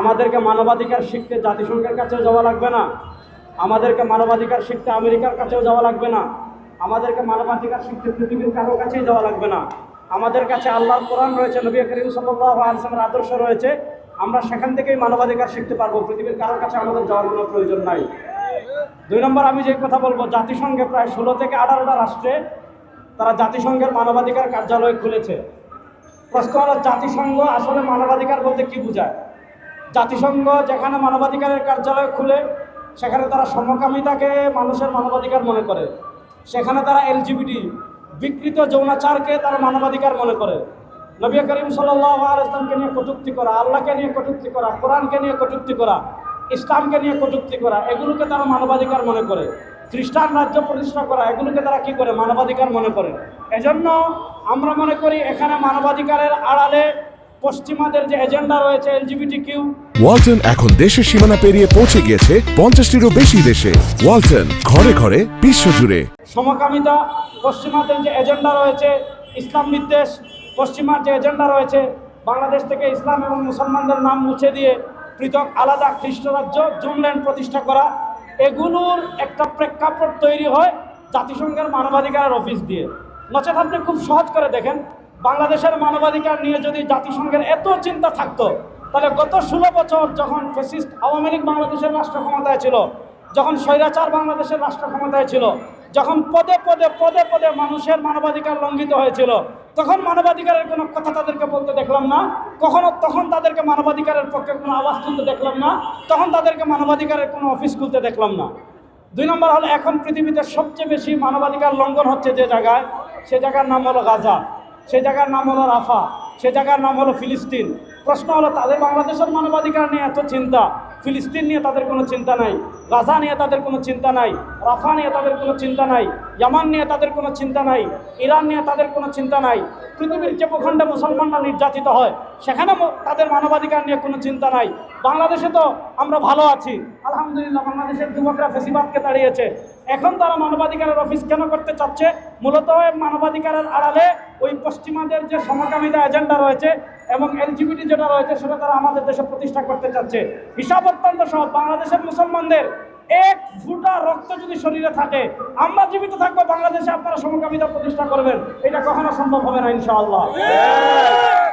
আমাদেরকে মানবাধিকার শিখতে জাতিসংঘের কাছেও যাওয়া লাগবে না। আমাদেরকে মানবাধিকার শিখতে আমেরিকার কাছেও যাওয়া লাগবে না। আমাদেরকে মানবাধিকার শিখতে পৃথিবীর কারও কাছেই যাওয়া লাগবে না। আমাদের কাছে আল্লাহর কোরআন রয়েছে, নবী করিম সাল্লাহ আলসালামের আদর্শ রয়েছে। আমরা সেখান থেকেই মানবাধিকার শিখতে পারব, পৃথিবীর কারোর কাছে আমাদের যাওয়ার কোনো প্রয়োজন নাই। দুই নম্বর, আমি যে কথা বলব, জাতিসংঘে প্রায় ষোলো থেকে আঠারোটা রাষ্ট্রে তারা জাতিসংঘের মানবাধিকার কার্যালয় খুলেছে। প্রশ্ন হলো, জাতিসংঘ আসলে মানবাধিকার বলতে কি বোঝায়? জাতিসংঘ যেখানে মানবাধিকারের কার্যালয় খুলে, সেখানে তারা সমকামিতাকে মানুষের মানবাধিকার মনে করে। সেখানে তারা এলজিবিটি, বিকৃত যৌনাচারকে তারা মানবাধিকার মনে করে। নবী করিম আলাইসলামকে নিয়ে কটূক্তি করা, আল্লাহকে নিয়ে কটূক্তি করা, কোরআনকে নিয়ে কটুক্তি করা, ইসলামকে নিয়ে কটূক্তি করা, এগুলোকে তারা মানবাধিকার মনে করে। খ্রিস্টান রাজ্য প্রতিষ্ঠা করা, এগুলোকে তারা কি করে? মানবাধিকার মনে করে। এজন্য আমরা মনে করি এখানে মানবাধিকারের আড়ালে পশ্চিমাদের যে এজেন্ডা রয়েছে এলজিবিটি কিউ ওয়ালটন এখন দেশের সীমানা পেরিয়ে পৌঁছে গিয়েছে পঞ্চাশটিরও বেশি দেশে। ওয়ালটন ঘরে ঘরে বিশ্বজুড়ে। সমকামিতা পশ্চিমাদের যে এজেন্ডা রয়েছে ইসলাম বিদ্বেষ পশ্চিমার যে এজেন্ডা রয়েছে বাংলাদেশ থেকে ইসলাম এবং মুসলমানদের নাম মুছে দিয়ে পৃথক আলাদা খ্রিস্ট রাজ্য জুমল্যান্ড প্রতিষ্ঠা করা এগুলোর একটা প্রেক্ষাপট তৈরি হয় জাতিসংঘের মানবাধিকারের অফিস দিয়ে। নচেত আপনি খুব সহজ করে দেখেন বাংলাদেশের মানবাধিকার নিয়ে যদি জাতিসংঘের এত চিন্তা থাকতো, তাহলে গত ষোলো বছর যখন ফেসিস্ট আওয়ামী লীগ বাংলাদেশের রাষ্ট্র ক্ষমতায় ছিল, যখন স্বৈরাচার বাংলাদেশের রাষ্ট্র ক্ষমতায় ছিল, যখন পদে পদে পদে পদে মানুষের মানবাধিকার লঙ্ঘিত হয়েছিল, তখন মানবাধিকারের কোনো কথা তাদেরকে বলতে দেখলাম না, কখনো তখন তাদেরকে মানবাধিকারের পক্ষে কোনো আওয়াজ তুলতে দেখলাম না, তখন তাদেরকে মানবাধিকারের কোনো অফিস খুলতে দেখলাম না। দুই নম্বর হলো, এখন পৃথিবীতে সবচেয়ে বেশি মানবাধিকার লঙ্ঘন হচ্ছে যে জায়গায়, সে জায়গার নাম হলো গাজা। সে জায়গার নাম হলো রাফা সে জায়গার নাম হলো ফিলিস্তিন। প্রশ্ন হলো, তাদের বাংলাদেশের মানবাধিকার নিয়ে এত চিন্তা? ফিলিস্তিন নিয়ে তাদের কোনো চিন্তা নাই, গাজা নিয়ে তাদের কোনো চিন্তা নাই, রাফা নিয়ে তাদের কোনো চিন্তা নাই, ইয়ামান নিয়ে তাদের কোনো চিন্তা নাই, ইরান নিয়ে তাদের কোনো চিন্তা নাই। পৃথিবীর যে ভূখণ্ডে মুসলমানরা নির্যাতিত হয় সেখানে তাদের মানবাধিকার নিয়ে কোনো চিন্তা নাই। বাংলাদেশে তো আমরা ভালো আছি। আলহামদুলিল্লাহ, বাংলাদেশের যুবকরা ফেসিবাদকে দাঁড়িয়েছে এখন তারা মানবাধিকারের অফিস কেন করতে চাচ্ছে? মূলত মানবাধিকারের আড়ালে ওই পশ্চিমাদের যে সমকামিতা এজেন্ডা রয়েছে এবং এলজিবিটি যেটা রয়েছে, সেটা তারা আমাদের দেশে প্রতিষ্ঠা করতে চাচ্ছে। হিসাব অত্যন্ত সহজ। বাংলাদেশের মুসলমানদের এক ফুটা রক্ত যদি শরীরে থাকে, আমরা জীবিত থাকব, বাংলাদেশে আপনারা সমকামিতা প্রতিষ্ঠা করবেন। এটা কখনো সম্ভব হবে না, ইনশাআল্লাহ।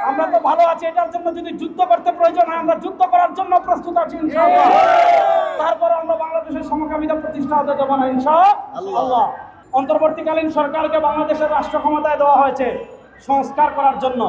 আমরা তো ভালো আছি এটার জন্য যদি যুদ্ধ করতে প্রয়োজন হয় আমরা যুদ্ধ করার জন্য প্রস্তুত আছি ইনশাআল্লাহ। তারপরে আমরা বাংলাদেশের সমকামিতা প্রতিষ্ঠা হতে দেবো না ইনশাআল্লাহ। অন্তর্বর্তীকালীন সরকারকে বাংলাদেশের রাষ্ট্র ক্ষমতায় দেওয়া হয়েছে সংস্কার করার জন্য।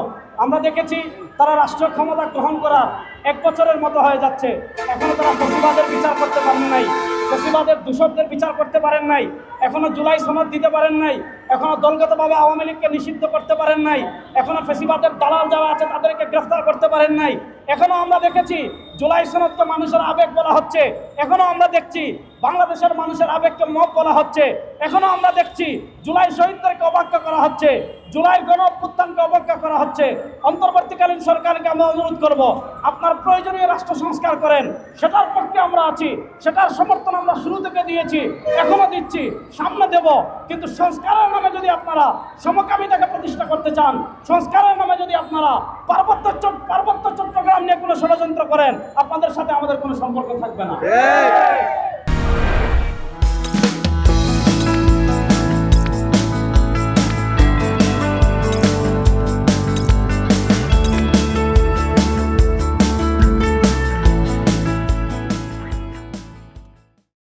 আমরা দেখেছি তারা রাষ্ট্র ক্ষমতা গ্রহণ করার এক বছরের মতো হয়ে যাচ্ছে। এখনও তারা ফসিবাদের বিচার করতে পারেন নাই ফসিবাদের দূষকদের বিচার করতে পারেন নাই এখনও জুলাই সনদ দিতে পারেন নাই। এখনও দলগতভাবে আওয়ামী লীগকে নিষিদ্ধ করতে পারেন নাই। এখনও ফেসিবাদের দালাল যারা আছে, তাদেরকে গ্রেফতার করতে পারেন নাই। এখনও আমরা দেখেছি, জুলাই সনদকে মানুষের আবেগ বলা হচ্ছে। এখনও আমরা দেখছি, বাংলাদেশের মানুষের আবেগকে মত বলা হচ্ছে। এখনও আমরা দেখছি, জুলাই শহীদদেরকে অবাক্য করা হচ্ছে। জুলাই গণ অভ্যুত্থানকে অবজ্ঞা করা হচ্ছে। অন্তর্বর্তীকালীন সরকারকে আমরা অনুরোধ করব, আপনার প্রয়োজনীয় রাষ্ট্র সংস্কার করেন। সেটার পক্ষে আমরা আছি, সেটার সমর্থন আমরা শুরু থেকে দিয়েছি, এখনও দিচ্ছি, সামনে দেব। কিন্তু সংস্কারের নামে যদি আপনারা সমকামিতাকে প্রতিষ্ঠা করতে চান, সংস্কারের নামে যদি আপনারা পার্বত্য পার্বত্য চট্টগ্রাম নিয়ে কোনো ষড়যন্ত্র করেন, আপনাদের সাথে আমাদের কোনো সম্পর্ক থাকবে না।